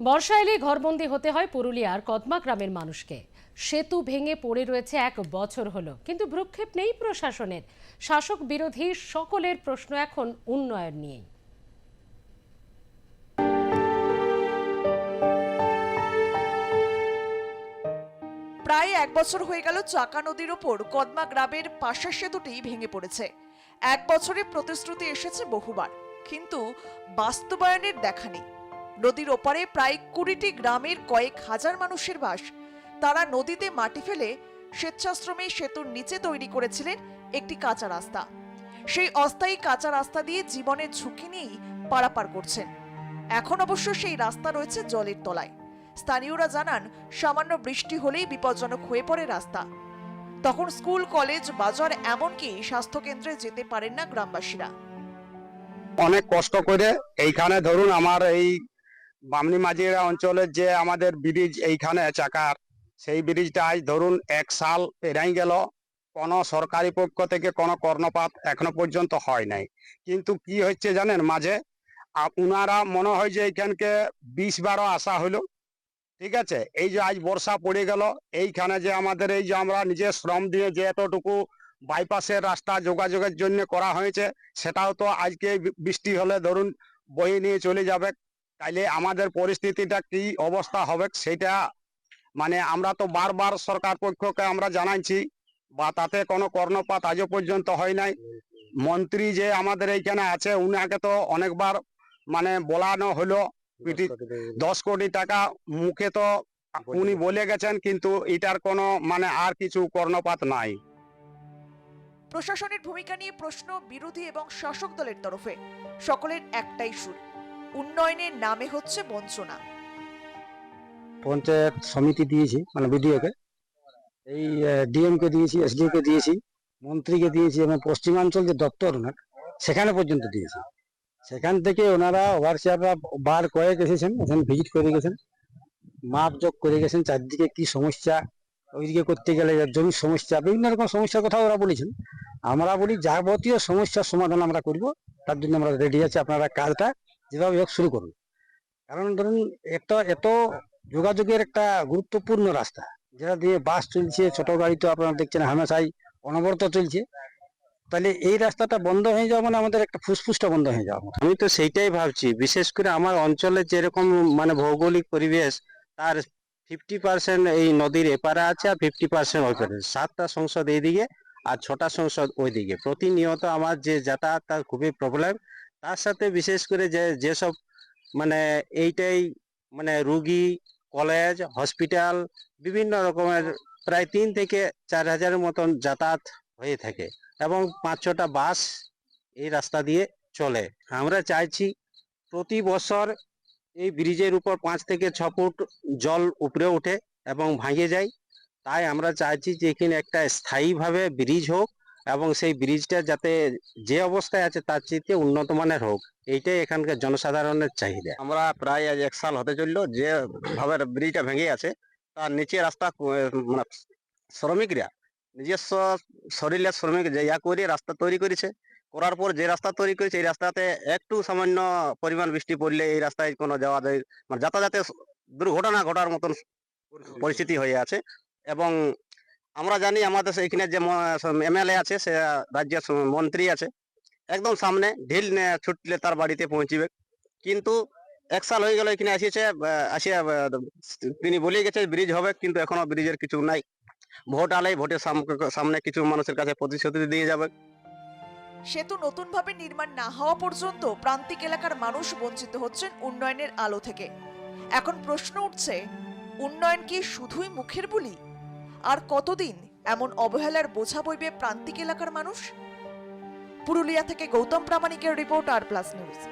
বর্ষা এলে ঘরবন্দি হতে হয় পুরুলিয়ার কদমা গ্রামের মানুষকে। সেতু ভেঙে পড়ে রয়েছে এক বছর হলো, কিন্তু ভ্রুক্ষেপ নেই প্রশাসনের। শাসক বিরোধী সকলের প্রশ্ন এখন উন্নয়ন নিয়েই। প্রায় এক বছর হয়ে গেল চাকা নদীর ওপর কদমা গ্রামের পাশের সেতুটি ভেঙে পড়েছে। এক বছরে প্রতিশ্রুতি এসেছে বহুবার, কিন্তু বাস্তবায়নের দেখা নেই। নদীর ওপারে প্রায় কুড়িটি গ্রামের কয়েক হাজার মানুষের বাস। তারা নদীতে মাটি ফেলে স্বেচ্ছাশ্রমে সেতুর নিচে তৈরি করেছিলেন একটি কাঁচা রাস্তা। সেই অস্থায়ী কাঁচা রাস্তা দিয়ে জীবনের ঝুঁকি নিয়েই পারাপার করছেন। এখন অবশ্য সেই রাস্তা রয়েছে জলের তলায়। স্থানীয়রা জানান, সামান্য বৃষ্টি হলেই বিপজ্জনক হয়ে পড়ে রাস্তা। তখন স্কুল, কলেজ, বাজার এমনকি স্বাস্থ্যকেন্দ্রে যেতে পারেন না গ্রামবাসীরা। অনেক কষ্ট করে এইখানে ধরুন আমার এই বামনি মাঝিরা অঞ্চলের যে আমাদের ব্রিজ এইখানে চাকার, সেই ব্রিজটা আজ ধরুন এক সাল পেরাই গেল। কোনো সরকারি পক্ষ থেকে কোনো কর্ণপাত এখনও পর্যন্ত হয় নাই। কিন্তু কি হচ্ছে জানেন মাঝে? উনারা মনে হয় যে এইখানকে বিশ বারো আসা হলো ঠিক আছে? এই যে আজ বর্ষা পড়ে গেল, এইখানে যে আমাদের এই যে আমরা নিজের শ্রম দিয়ে যে এতটুকু বাইপাসের রাস্তা যোগাযোগের জন্য করা হয়েছে, সেটাও তো আজকে বৃষ্টি হলে ধরুন বয়ে নিয়ে চলে যাবে। তাইলে আমাদের পরিস্থিতিটা কি অবস্থা হবে সেটা মানে আমরা তো বারবার সরকার পক্ষকে আমরা জানাইছি, বা তাতে কোনো কর্ণপাত আজও পর্যন্ত হয় নাই। মন্ত্রী যে আমাদের এইখানে আছে, উনাকে তো অনেকবার মানে বলানো হলো দশ কোটি টাকা মুখে তো উনি বলে গেছেন, কিন্তু এটার কোনো মানে আর কিছু কর্ণপাত নাই। প্রশাসনের ভূমিকা নিয়ে প্রশ্ন বিরোধী এবং শাসক দলের তরফে, সকলের একটাই সুর। উন্নয়নের নামে হচ্ছে বঞ্চনা। পঞ্চায়েত সমিতি দিয়েছি মানে বিডিওকে। এই ডিএম কে দিয়েছি এসডিও কে দিয়েছি, মন্ত্রীকে দিয়েছি এবং পশ্চিমাঞ্চল যে দপ্তর ওনার, সেখানে পর্যন্ত দিয়েছি। সেখান থেকে ওনারা ওভারসিয়াররা বার কয়েক এসেছেন এখানে ভিজিট করে গেছেন মাপ যোগ করে গেছেন, চারদিকে কি সমস্যা, ওইদিকে করতে গেলে জমির সমস্যা, বিভিন্ন রকম সমস্যার কথা ওরা বলেছেন। আমরা বলি যাবতীয় সমস্যার সমাধান আমরা করব, তার জন্য আমরা রেডি আছি, আপনারা কাজটা যেভাবে হোক শুরু করুন। কারণ ধরুন এত এত যোগাযোগের একটা গুরুত্বপূর্ণ রাস্তা, যেটা দিয়ে বাস চলছে, ছোট গাড়ি তো আপনারা দেখছেন, হামেশাই অনবরত চলছে। তাহলে এই রাস্তাটা বন্ধ হয়ে যাওয়া মানে আমাদের একটা ফুসফুসটা বন্ধ হয়ে যাওয়া। আমি তো সেইটাই ভাবছি, বিশেষ করে আমার অঞ্চলে যেরকম মানে ভৌগোলিক পরিবেশ, তার ফিফটি পার্সেন্ট এই নদীর এপারে আছে আর ফিফটি পার্সেন্ট ওই পারে সাতটা সংসদ এইদিকে আর ছটা সংসদ ওইদিকে। প্রতিনিয়ত আমার যে যাতায়াত, তার খুবই প্রবলেম তার সাথে বিশেষ করে যে, যেসব মানে এইটাই মানে রুগী, কলেজ, হসপিটাল, বিভিন্ন রকমের প্রায় তিন থেকে চার হাজারের মতন যাতায়াত হয়ে থাকে এবং পাঁচ ছটা বাস এই রাস্তা দিয়ে চলে। আমরা চাইছি প্রতি বছর এই ব্রিজের উপর পাঁচ থেকে ছ ফুট জল উপরে ওঠে এবং ভাঙে যায়। তাই আমরা চাইছি যে এখানে একটা স্থায়ীভাবে ব্রিজ হোক এবং সেই ব্রিজটা যাতে যে অবস্থায় আছে তার চেয়ে উন্নত মানের হোক, এইটাই এখানকার জনসাধারণের চাহিদা। আমরা প্রায় আজ এক সাল হতে চলল, যে ভাবে ব্রিজটা ভেঙে আছে, তার নিচে রাস্তা মানে শ্রমিকরা নিজস্ব শরীরের শ্রমিক ইয়া করে রাস্তা তৈরি করেছে, করার পর যে রাস্তা তৈরি করেছে, এই রাস্তাতে একটু সামান্য পরিমাণ বৃষ্টি পড়লে এই রাস্তায় কোনো যাওয়া যায় মানে যাতায়াতে দুর্ঘটনা ঘটার মতন পরিস্থিতি হয়ে আছে এবং আমরা জানি আমাদের এখানে যে এমএলএ আছে, সে রাজ্যের মন্ত্রী আছে। একদম সামনে ঢিল ছুটলে তার বাড়িতে পৌঁছিবে। কিন্তু এক সাল হয়ে গেল এখানে আসিয়েছে আসিয়া তিনি বলে গেছে ব্রিজ হবে, কিন্তু এখনও ব্রিজের কিছু নাই। ভোট আলাই ভোটের সাম- সামনে কিছু মানুষের কাছে প্রতিশ্রুতি দিয়ে যাবে। সেতু নতুনভাবে নির্মাণ না হওয়া পর্যন্ত প্রান্তিক এলাকার মানুষ বঞ্চিত হচ্ছেন উন্নয়নের আলো থেকে। এখন প্রশ্ন উঠছে, উন্নয়ন কি শুধুই মুখের বুলি? আর কতদিন এমন অবহেলার বোঝা বইবে প্রান্তিক এলাকার মানুষ? পুরুলিয়া থেকে গৌতম প্রামাণিকের রিপোর্ট আর প্লাস নিউজ।